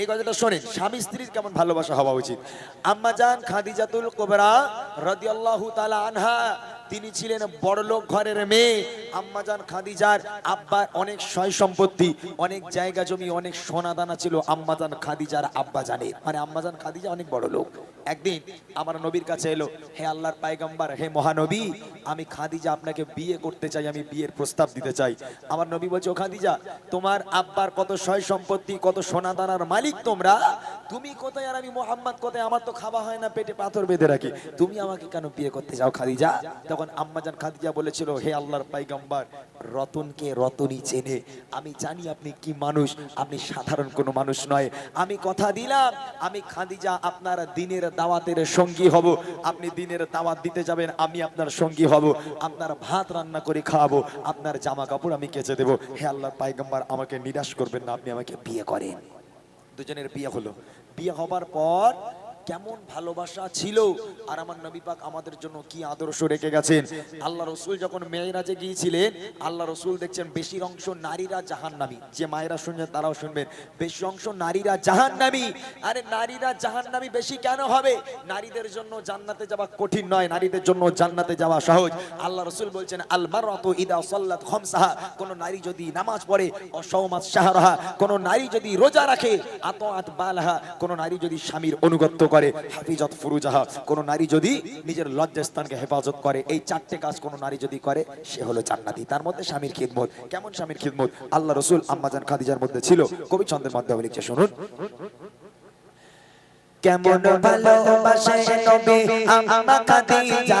এই কথাটা শোনেন, স্বামী স্ত্রীর কেমন ভালোবাসা হওয়া উচিত? আম্মা যান খাদিজাতুল কোবরা রদি তালা আনহা, তিনি ছিলেন বড়লোক ঘরের মেয়ে। আম্মাজান খাদিজার আব্বার অনেক সয় সম্পত্তি, অনেক জায়গা জমি, অনেক সোনা দানা ছিল আম্মাজান খাদিজার আব্বা জানে মানে আম্মাজান খাদিজা অনেক বড় লোক একদিন আমার নবীর কাছে এলো, হে আল্লাহর পায়গাম্বার হে মহানবী, আমি খাদিজা আপনাকে বিয়ে করতে চাই, আমি বিয়ের প্রস্তাব দিতে চাই। আমার নবী বলছে, ও খাদিজা, তোমার আব্বার কত সয় সম্পত্তি, কত সোনা দানার মালিক তোমরা? তুমি কোথায় আর আমি মোহাম্মদ কোথায়? আমার তো খাওয়া হয় না, পেটে পাথর বেঁধে রাখি। তুমি আমাকে কেন বিয়ে করতে যাও খাদিজা? তখন আম্মাজান খাদিজা বলেছিল, হে আল্লাহর পাইগাম্বার, রতনকে রতনই চেনে। আমি জানি আপনি কি মানুষ, আপনি সাধারণ কোনো মানুষ নয়। আমি কথা দিলাম, আমি খাদিজা আপনার দিনের দাওয়াতের সঙ্গী হব। আপনি দিনের দাওয়াত দিতে যাবেন, আমি আপনার সঙ্গী হব। আপনার ভাত রান্না করে খাওয়াবো, আপনার জামা কাপড় আমি কেচে দেবো। হে আল্লাহর পাইগম্বার আমাকে নিরাশ করবেন না, আপনি আমাকে বিয়ে করেন। দুজনের বিয়ে হলো। বিয়ে হবার পর কেমন ভালোবাসা ছিল। আর আমার নবী পাক আমাদের জন্য কি আদর্শ রেখে গেছেন? আল্লাহ রসুল যখন মেয়েরাজে গিয়েছিলেন, আল্লাহ রসুল দেখছেন বেশির অংশ নারীরা জাহান্নামী। যে মায়েরা শুনছেন তারাও শুনবেন। বেশি অংশ নারীরা জাহান্নামী। আরে নারীরা জাহান্নামী বেশি কেন হবে? নারীদের জন্য জান্নাতে যাওয়া কঠিন নয়, নারীদের জন্য জান্নাতে যাওয়া সহজ। আল্লাহ রসুল বলছেন আল মারাতু ইদা সাল্লাত খামসাহা। কোন নারী যদি নামাজ পড়ে অসৌমাত শাহরাহা। কোন নারী যদি রোজা রাখে, আতআত বালাহা। কোন নারী যদি স্বামীর অনুগত্য করে। হাফিজত ফুরুজাহা কোন নারী যদি নিজের লজ্জাস্থানকে হেফাজত করে এই চারটে কাজ কোন নারী যদি করে সে হলো জান্নাতি। তার মধ্যে স্বামীর খিদমত। কেমন স্বামীর খিদমত? আল্লাহ রসুল আম্মাজান খাদিজার মধ্যে ছিল। কবি চন্দ্রের মাধ্যমে লিখছে শুনুন। কেমন ভালোবাসে নবী আম্মা খাদিজা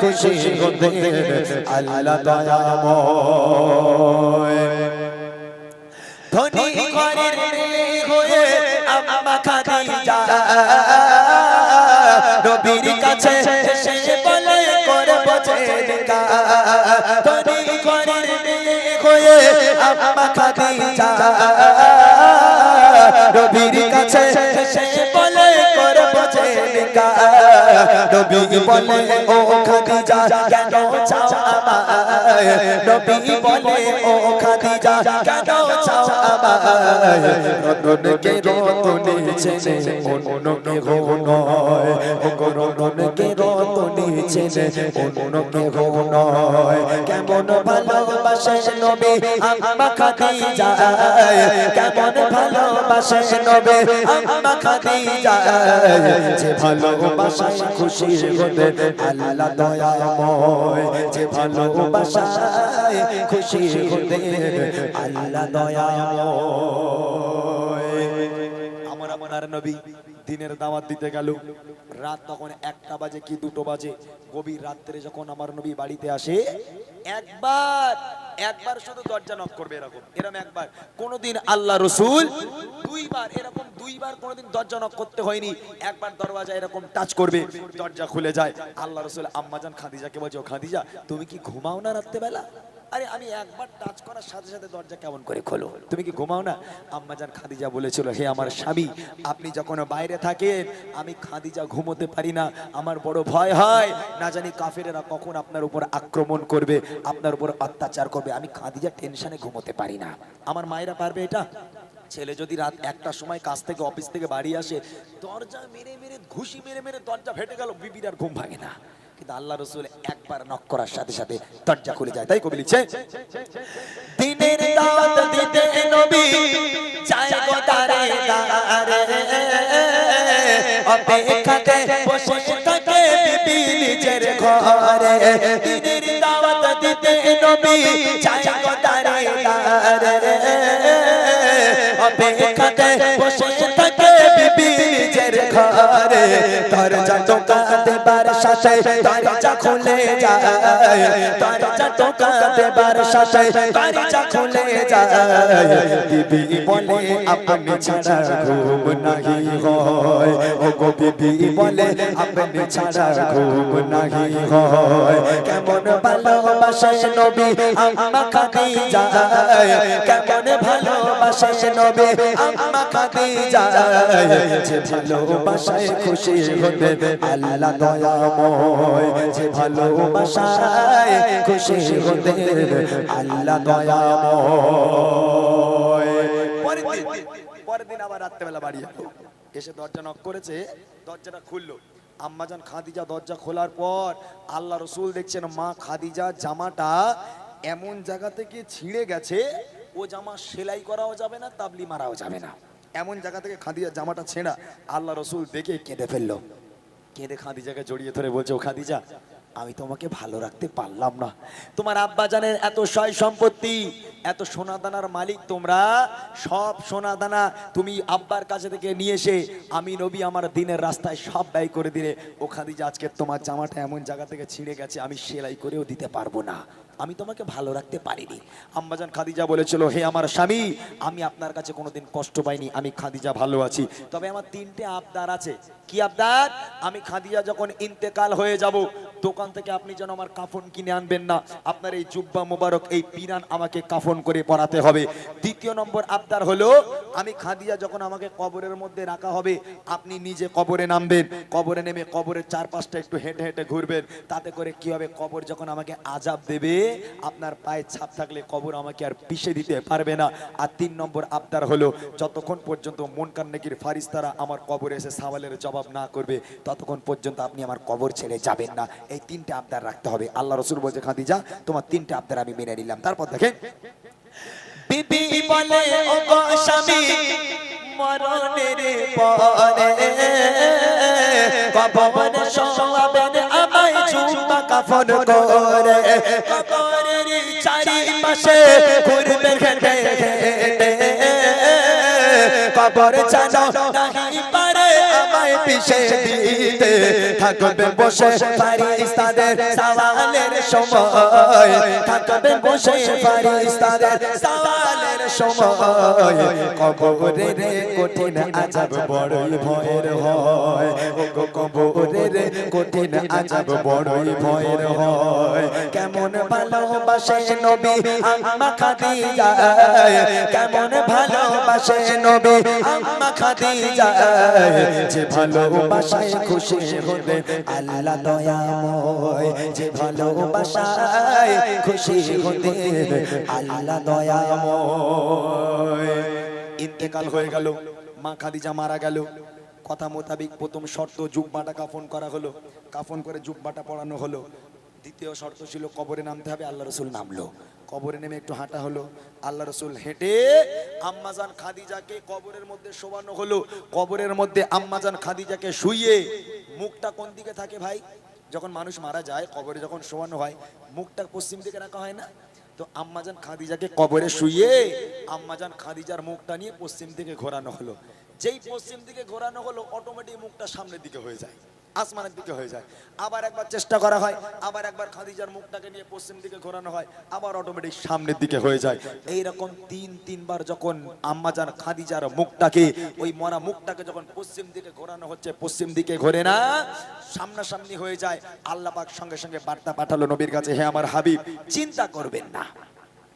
খুশি হতে আল্লাহ দয়াময় ধনী ঘরের মেয়ে হয়ে আম্মা খাদিজা। নবীর কাছে এসে বলে করব জেদিকা ধনী ঘরের মেয়ে হয়ে আম্মা খাদিজা। নবীর কাছে এসে বলে করব জেদিকা নবী বলে, ও খাদিজা, কেন চাও আমায়? নবী বলে, ও খাদিজা, কেন চাও আমায়? রতনকে রতনে ছেনে অন্যকে হো ও রতনকে রতনে ছেনে অন্যকে হো কেমন ভালোবাসে নবী আম্মা খাদিজা? কেমন ভালোবাসে নবী আম্মা খাদিজা? যে ভালোবাসায় খুশি হতে আল্লাহ দয়াময় যে ভালোবাসায় খুশির হতে আল্লাহ দয়াময় আমার আমার নবী দিনের দাওয়াত দিতে গেল। রাত তখন একটা বাজে কি দুটো বাজে? গভীর রাত্রে যখন আমার নবী বাড়িতে আসে, একবার একবার শুধু দরজা নক করবে এরকম এরকম একবার। কোনোদিন আল্লাহ রসুল দুইবার, এরকম দুইবার কোনোদিন দরজা নক করতে হয়নি। একবার দরওয়াজা এরকম টাচ করবে, দরজা খুলে যায়। আল্লাহ রসুল, আম্মাজান খাদিজাকে বলছে, ও খাদিজা, তুমি কি ঘুমাও না রাত্রেবেলা? আরে আমি একবার টাচ করার সাথে সাথে দরজা কেমন করে খোলো। তুমি কি ঘুমাও না? আম্মাজান খাদিজা বলেছিল, হে আমার স্বামী, আপনি যখন বাইরে থাকেন, আমি খাদিজা ঘুমোতে পারি না। আমার বড় ভয় হয়। না জানি কাফেরেরা কখন আপনার উপর আক্রমণ করবে, আপনার উপর অত্যাচার করবে। আমি খাদিজা টেনশনে ঘুমোতে পারি না। আমার মায়েরা পারবে এটা? ছেলে যদি রাত একটার সময় কাজ থেকে অফিস থেকে বাড়ি আসে, দরজা মেরে মেরে, ঘুষি মেরে মেরে দরজা ফেটে গেল, বিবির আর ঘুম ভাঙে না। কিন্তু আল্লাহ রসুল একবার নক করার সাথে সাথে দরজা খুলে যায়। তাই কবি লিখছে, দিনের দাওয়াত দিতে নবী যায় গো দারে দারে অপেক্ষাতে বসে থাকে বিবি নিজের ঘরে। দিনের দাওয়াত দিতে নবী যায় গো দারে দারে অপেক্ষাতে বসে থাকে বিবি নিজের ঘরে। দরজা টোকা সাথে দরজা খুলে যায়। দরজা টোকা দেবার সাথে দরজা খুলে যায়। বিবি বলে আপনি ছাড়া ঘুম নাহি হয়। ও গো বিবি বলে আপনি ছাড়া ঘুম নাহি হয়। কেমন ভালোবাসে নবী আম্মা খাদিজা। কেমন ভালোবাসে নবী আম্মা খাদিজা। যে ভালোবাসায় খুশি হতে আল্লাহ দয়াময় ভালোবাসায় খুশি হতে আল্লাহ দয়াময়। আবার রাত্রেবেলা বাড়ি এসে দরজা নক করেছে, দরজাটা খুললো। আম্মাজান খাদিজা দরজা খোলার পর আল্লাহ রসুল দেখছেন, মা খাদিজা জামাটা এমন জায়গা থেকে ছিঁড়ে গেছে, ও জামা সেলাই করাও যাবে না, তাবলি মারাও যাবে না। এমন জায়গা থেকে খাদিজা জামাটা ছেঁড়া আল্লাহ রসুল দেখে কেঁদে ফেলল। কেঁদে খাদিজাকে জড়িয়ে ধরে বলছে, ও খাদিজা, আমি তোমাকে ভালো রাখতে পারলাম না। তোমার আব্বা জানের এত সয় সম্পত্তি, এত সোনাদানার মালিক তোমরা, সব সোনাদানা তুমি আব্বার কাছে থেকে নিয়ে এসে আমি নবী আমার দিনের রাস্তায় সব ব্যয় করে দিলে। ও খাদিজা, আজকে তোমার জামাটা এমন জায়গা থেকে ছিঁড়ে গেছে, আমি সেলাই করেও দিতে পারব না। আমি তোমাকে ভালো রাখতে পারিনি। আম্বাজান খাদিজা বলেছিল, হে আমার স্বামী, আমি আপনার কাছে কোনোদিন কষ্ট পাইনি, আমি খাদিজা ভালো আছি। তবে আমার তিনটে আবদার আছে। কি আবদার? আমি খাদিজা যখন ইন্তেকাল হয়ে যাব, দোকান থেকে আপনি যেন আমার কাফন কিনে আনবেন না। আপনার এই জুব্বা মোবারক, এই পিরান আমাকে কাফন করে পরাতে হবে। দ্বিতীয় নম্বর আবদার হলো, আমি খাদিজা যখন আমাকে কবরের মধ্যে রাখা হবে, আপনি নিজে কবরে নামবেন। কবরে নেমে কবরের চারপাশটা একটু হেঁটে হেঁটে ঘুরবেন। তাতে করে কি হবে? কবর যখন আমাকে আজাব দেবে আপনার পায়ে ছাপ থাকলে কবর আমাকে আর পিষে দিতে পারবে না। আর তিন নম্বর আবদার হলো, যতক্ষণ পর্যন্ত মন কান্নাকির ফারিস্তারা আমার কবরে এসে সাওয়ালের জবাব না করবে, ততক্ষণ পর্যন্ত আপনি আমার কবর ছেড়ে যাবেন না। এই তিনটে আবদার রাখতে হবে। আল্লাহ রসুল বলছে, খাদিজা, তোমার তিনটে আবদার আমি মেনে নিলাম। তারপর দেখেন, বিবি বলে ও মরণের পরে কবর শোয়াবেন আমায় চুম্বা কাফন করে। চারিপাশে ঘুরবে হেঁটে কবর জানো নাহি পারে আমায় পিছে দিতে। থাকবে বসে ফারিস্তাদের সওয়ালের সময়। থাকবে বসে ফারিস্তাদের সওয়ালের সময়। কবরে রে কঠিন আজাব বড়ই ভয়ের হয়। ও কবরে কঠিন আজাব বড়ই ভয়ের হয়। কেমন ভালোবাসে নবী আম্মা খাদিজা? কেমন ভালোবাসে নবী আম্মা খাদিজা? যে ভালোবাসায় খুশি হতে আল্লাহ দয়াময়। যে ভালোবাসায় খুশি হতে আল্লাহ দয়াময়। ইন্তেকাল হয়ে গেল মা খাদিজা মারা গেল। কথা মোতাবেক প্রথম শর্ত জুব্বাটা কাফন করা হলো। কাফন করে জুব্বাটা পড়ানো হলো। দ্বিতীয় শর্ত ছিল কবরে নামতে হবে, আল্লাহ রসুল নামলো। কবরে নেমে একটু হাঁটা হলো। আল্লাহ রসুল হেঁটে আম্মাজান খাদিজাকে কবরের মধ্যে শোয়ানো হলো। কবরের মধ্যে আম্মাজান খাদিজাকে শুয়ে মুখটা কোন দিকে থাকে ভাই? যখন মানুষ মারা যায়, কবরে যখন শোয়ানো হয়, মুখটা পশ্চিম দিকে রাখা হয় না? তো আম্মাজান খাদিজাকে কবরে শুয়ে আম্মাজান খাদিজার মুখটা নিয়ে পশ্চিম দিকে ঘোরানো হলো। যেই পশ্চিম দিকে ঘোরানো হলো অটোমেটিক মুখটা সামনের দিকে হয়ে যায়, আসমানের দিকে হয়ে যায়। আবার একবার চেষ্টা করা হয়, আবার একবার খাদিজার মুখটাকে নিয়ে পশ্চিম দিকে ঘোরানো হয়, আবার অটোমেটিক সামনের দিকে হয়ে যায়। এই রকম তিন, তিনবার যখন আম্মাজান খাদিজার মুখটাকে, ওই মরা মুখটাকে যখন পশ্চিম দিকে ঘোরানো হচ্ছে, পশ্চিম দিকে ঘোরে না, সামনাসামনি হয়ে যায়। আল্লাহ পাক সঙ্গে সঙ্গে বার্তা পাঠালো নবীর কাছে, হে আমার হাবিব, চিন্তা করবেন না।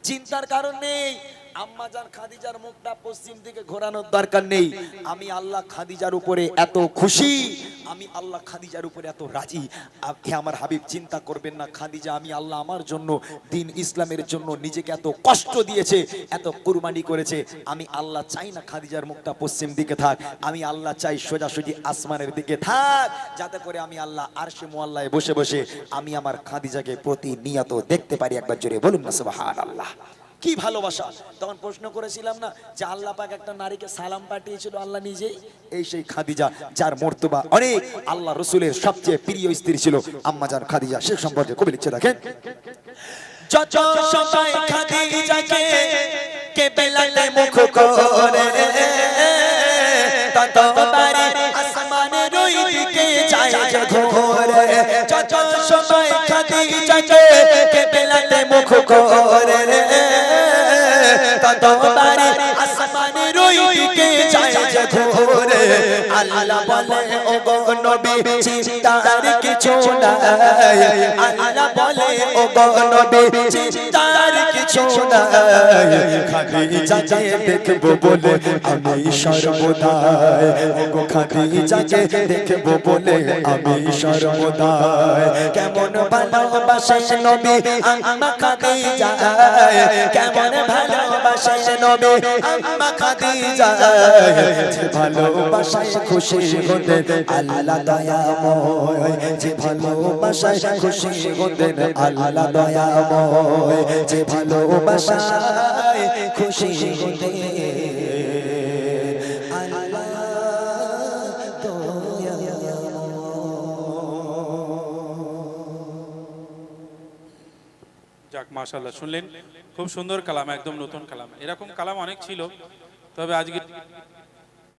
চিন্তার কারণ নেই। আম্মাজান খাদিজার মুখটা পশ্চিম দিকে ঘোরানোর দরকার নেই। আমি আল্লাহ খাদিজার উপরে এত খুশি, আমি আল্লাহ খাদিজার উপরে এত রাজি। হে আমার হাবিব, চিন্তা করবেন না খাদিজা, আমি আল্লাহ আমার জন্য, দিন ইসলামের জন্য নিজেকে এত কষ্ট দিয়েছে, এত কুরবানি করেছে। আমি আল্লাহ চাই না খাদিজার মুখটা পশ্চিম দিকে থাক। আমি আল্লাহ চাই সোজাসুজি আসমানের দিকে থাক, যাতে করে আমি আল্লাহ আরশে মোয়াল্লায় বসে বসে আমি আমার খাদিজাকে প্রতিনিয়ত দেখতে পারি। একবার জোরে বলুন না সুবহান আল্লাহ কি ভালোবাসা? তখন প্রশ্ন করেছিলাম না যে আল্লাহ পাক একটা নারীকে সালাম পাঠিয়েছিল, আল্লাহ নিজেই? এই সেই খাদিজা, যার মর্তবা অনেক আল্লাহ রসুলের সবচেয়ে প্রিয় স্ত্রী ছিল, আম্মা যার খাদিজা, সে সম্পর্কে কবি লিখছে, দেখেন। যত সময় খাদিজাকে কে বেলাতে মুখ করে মুখ করে রে। ততবারে আসমানে ওই দিকে যায় যে ঘোরে। আল্লাহ বলে ও গো নবী, চিন্তার কিছু নাই। আল্লাহ বলে ও গো নবী, চিন্তার কিছু নাই খাদিজাকে দেখব বলে আমি সর্বদাই ও গো খাদিজাকে দেখব বলে আমি সর্বদাই কেমন ভালোবাসে নবী? আম্মা খাদিজা কেমন ভালোবাসে নবী? আম্মা খাদিজা ভালোবাসায় খুশি হতেন আল্লাহ দয়াময়। যে ভালোবাসায় খুশি হতেন আল্লাহ দয়াময়। যে যাক মাশাল্লাহ শুনলেন? খুব সুন্দর কালাম, একদম নতুন কালাম। এরকম কালাম অনেক ছিল, তবে আজকে